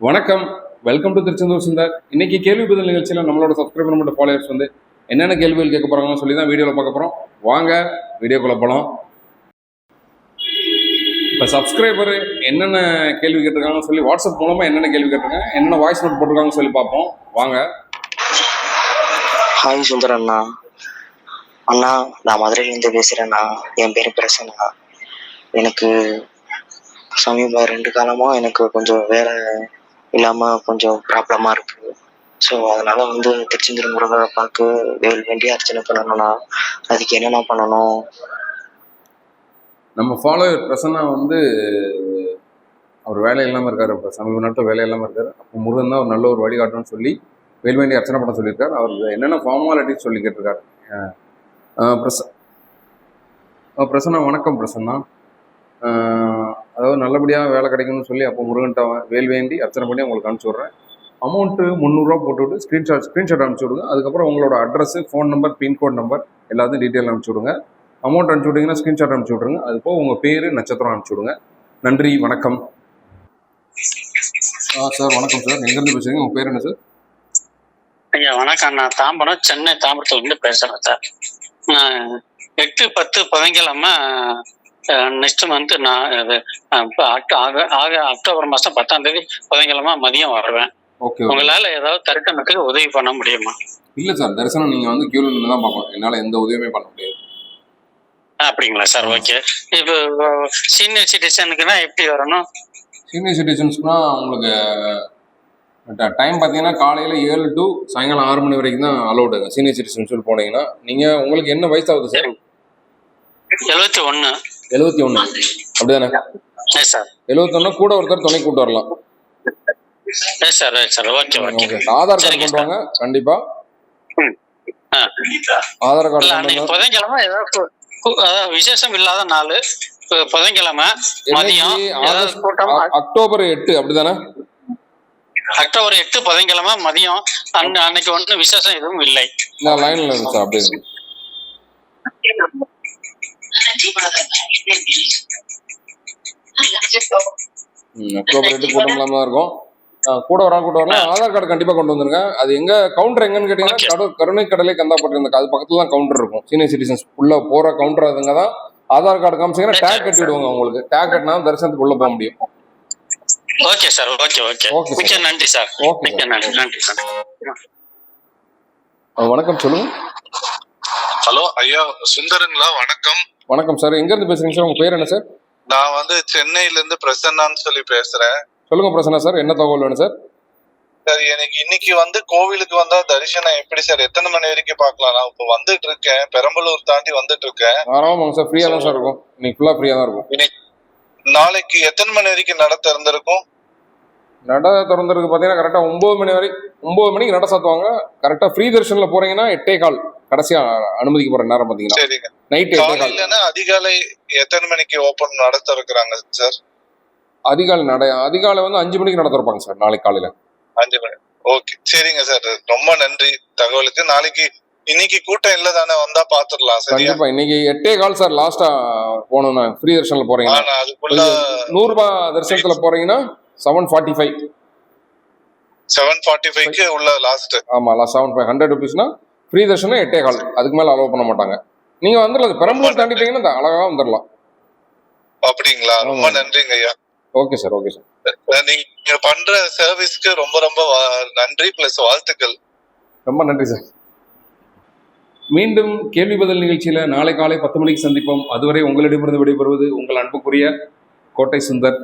வணக்கம். Welcome to Tiruchendur Sundar. இன்னைக்கு கேள்வி பதில் நிகழ்ச்சியில் நம்மளோட சப்ஸ்கிரைபர் மட்டும் ஃபாலோயர்ஸ் வந்து என்னென்ன கேள்விகள் கேட்க போகிறாங்கன்னு சொல்லி தான் வீடியோவில் பார்க்க போகிறோம் வாங்க வீடியோக்குள்ள போகலாம் இப்போ சப்ஸ்கிரைபர் என்னென்ன கேள்வி கேட்டிருக்காங்கன்னு சொல்லி வாட்ஸ்அப் மூலமாக என்னென்ன கேள்வி கேட்டிருக்காங்க என்னென்ன வாய்ஸ் நோட் போட்டிருக்காங்கன்னு சொல்லி பார்ப்போம். வாங்க. ஹாய் சுந்தர் அண்ணா. அண்ணா நான் மதுரையிலேருந்து பேசுகிறேண்ணா என் பேர் பிரசன்னா. எனக்கு சமீப ரெண்டு காலமாக எனக்கு கொஞ்சம் வேலை இல்லாமல் கொஞ்சம் ப்ராப்ளமாக இருக்குது ஸோ அதனால வந்து திருச்செந்தூர் முருகரை பார்க்க வேல் வேண்டி அர்ச்சனை பண்ணணும்னா அதுக்கு என்னென்ன பண்ணணும்? நம்ம ஃபாலோயர் பிரசன்னா வந்து அவர் வேலை இல்லாமல் இருக்கார். இப்போ சமீப நாட்டில் வேலை இல்லாமல் இருக்கார். அப்போ முருகன் தான் ஒரு நல்ல ஒரு வழிகாட்டணும்னு சொல்லி வேல்வேண்டி அர்ச்சனை பண்ண சொல்லியிருக்கார். அவர் என்னென்ன ஃபார்மாலிட்டிஸ் சொல்லி கேட்டிருக்காரு? பிரச பிரசன்னா வணக்கம் பிரசன்னா. அதாவது நல்லபடியாக வேலை கிடைக்கணும்னு சொல்லி அப்போ முருகன்ட்ட வேல் வேண்டி அர்ச்சனை பண்ணி உங்களுக்கு அனுப்பிச்சி விட்றேன். அமௌண்ட்டு முந்நூறுரூவா போட்டுவிட்டு ஸ்க்ரீன்ஷாட் ஸ்க்ரீன்ஷாட் அனுப்பிச்சி விடுங்க. அதுக்கப்புறம் உங்களோட address phone number pincode number எல்லாத்தையும் டீட்டெயில் அனுப்பிச்சி விடுங்க. அமௌண்ட் அனுப்பிச்சி விட்டீங்கன்னா ஸ்க்ரீன்ஷாட் அனுப்பிச்சி விட்ருங்க அது போக உங்கள் பேர் நட்சத்திரம் அனுப்பிச்சி விடுங்க. நன்றி வணக்கம். ஆ சார் வணக்கம் சார் எங்கேருந்து பேசுறீங்க? உங்கள் பேர் என்ன சார் ஐயா வணக்கம் நான் தாம்பரம் சென்னை தாம்பரத்துலேருந்து பேசுகிறேன் சார் எட்டு பத்து புதன்கிழமை நெக்ஸ்ட் மந்த் நான் ஆக- ஆக அக்டோபர் மாசம் பத்தாம் தேதி புதன்கிழமை மதியம் வருவேன். உங்களால ஏதாவது தரிசனத்துக்கு உதவி பண்ண முடியுமா? இல்லை சார் தரிசனம் நீங்கள் வந்து கியூல நின்று தான் பார்க்கணும். என்னால் எந்த உதவியுமே பண்ண முடியாது. அப்படிங்களா சார் ஓகே. இப்போ சீனியர் சிட்டிசனுக்குன்னா எப்படி வரணும்? சீனியர் சிட்டிசன்ஸ்க்குனா உங்களுக்கு டைம் பார்த்தீங்கன்னா காலையில் ஏழு டு சாயங்காலம் ஆறு மணி வரைக்கும் தான் அலௌடு சீனியர் சிட்டிசன் சொல்லி போனீங்கன்னா நீங்கள் உங்களுக்கு என்ன வயசாகுது சார்? எழுபத்தி ஒண்ணு. எழுபத்தி ஒன்று அப்படிதானே? எழுபத்தொன்னு கூட ஒருத்தர் துணை கூட்டு வரலாம். Yes sir yes sir okay okay okay Aadhaar card கொண்டு வாங்க கண்டிப்பா. ஆதார் கார்டு புதன்கிழமை விசேஷம் இல்லாத நாள். புதன்கிழமை மதியம் அக்டோபர் எட்டு அப்படிதானே? அக்டோபர் எட்டு புதன்கிழமை மதியம் அன்ன அன்னைக்கு ஒன்றும் விசேஷம் எதுவும் இல்லை. நான் லைன்ல இருக்கு சார் அப்படியே. அக்டோபர் எட்டு கூட்டம் இல்லாம தான் இருக்கும். ஆ, கூட வரா கூட வரலாம் ஆதார் கார்டு கண்டிப்பா கொண்டு வந்துருங்க. அது எங்க கவுண்டர் எங்கன்னு கேட்டீங்கன்னா கருணை கடலை கந்தாப்பட்டு இருந்த அது பக்கத்துல தான் கவுண்டர் இருக்கும். சீனியர் சிட்டிசன்ஸ் உள்ள போற கவுண்டர் அதுங்க தான் ஆதார் கார்டு காமிச்சீங்கன்னா டேக் கட்டி விடுவாங்க உங்களுக்கு டேக் கட்டினா தரிசனத்துக்கு உள்ள போக முடியும். Okay sir okay okay. மிக்க நன்றி சார் sir. நன்றி. நன்றி சார் வணக்கம். சொல்லுங்க. ஹலோ ஐயா சுந்தருங்களா? வணக்கம். வணக்கம் சார். எங்க இருந்து பேசுறீங்க சார்? உங்க பேர் என்ன சார்? நான் வந்து சென்னையில இருந்து பிரசன்னான்னு சொல்லி பேசுறேன். சொல்லுங்க பிரசன்னா சார். என்ன தகவல் வேணும் சார்? சார் எனக்கு இன்னைக்கு வந்து கோவிலுக்கு வந்தா தரிசனம் எப்படி சார்? எத்தனை மணி வரைக்கும் பார்க்கலாம்? நான் இப்போ வந்துட்டு இருக்கேன் பெரம்பலூர் தாண்டி வந்துட்டு இருக்கேன் வாங்க சார். ஃப்ரீயாக தான் சார் இருக்கும். இன்னைக்கு ஃபுல்லாக ஃப்ரீயாக தான் இருக்கும். நாளைக்கு எத்தனை மணி வரைக்கும் நட திறந்திருக்கும்? நட திறந்திருக்கு பார்த்தீங்கன்னா கரெக்டாக ஒம்பது மணி வரை ஒம்பது மணிக்கு நட சாத்துவாங்க. கரெக்டாக ஃப்ரீ தர்ஷனில் போறீங்கன்னா எட்டே கால். கடைசியாக அனுமதிக்க போகிற நேரம் பார்த்தீங்கன்னா சரிங்க. நைட் எட்டே கால்? காலையிலன்னா அதிகாலை எத்தனை மணிக்கு ஓபன் நட திறக்கிறாங்க சார் அதிகாலை நட அதிகாலை வந்து அஞ்சு மணிக்கு நட திறப்பாங்க சார் நாளைக்கு காலையில். அஞ்சு மணி. ஓகே சரிங்க சார் ரொம்ப நன்றி. தகவலுக்கு நாளைக்கு இன்னைக்கு கூட்டம் இல்ல தானே வந்தா பாத்துடலாம் சரியா? கண்டிப்பாக இன்னைக்கு எட்டே கால் சார் லாஸ்ட்டாக போகணும்னா ஃப்ரீ தர்ஷனில் போறீங்கன்னா. அதுக்குள்ள நூறுரூபா தரிசனத்தில் போறீங்கன்னா seven forty five seven forty ஃபைவ்க்கு உள்ள last last seven five hundred ருபீஸ்னா free தர்ஷனம் எட்டே கால். அதுக்கு மேலே அலோவ் பண்ண மாட்டாங்க. நீங்கள் வந்துடலாம். பெரம்பலூர் தாண்டிட்டீங்கன்னா அழகாக வந்துடலாம். அப்படிங்களா? ரொம்ப. நன்றிங்க ஐயா. ஓகே சார் ஓகே சார் நீங்க பண்ற சர்வீஸ்க்கு ரொம்ப ரொம்ப நன்றி பிளஸ் வாழ்த்துக்கள். ரொம்ப நன்றி சார் மீண்டும் கேள்வி பதில் நிகழ்ச்சியில் நாளை காலை பத்து மணிக்கு சந்திப்போம். அதுவரை உங்களிடமிருந்து விடைபெறுவது உங்கள் அன்புக்குரிய கோட்டை சுந்தர்.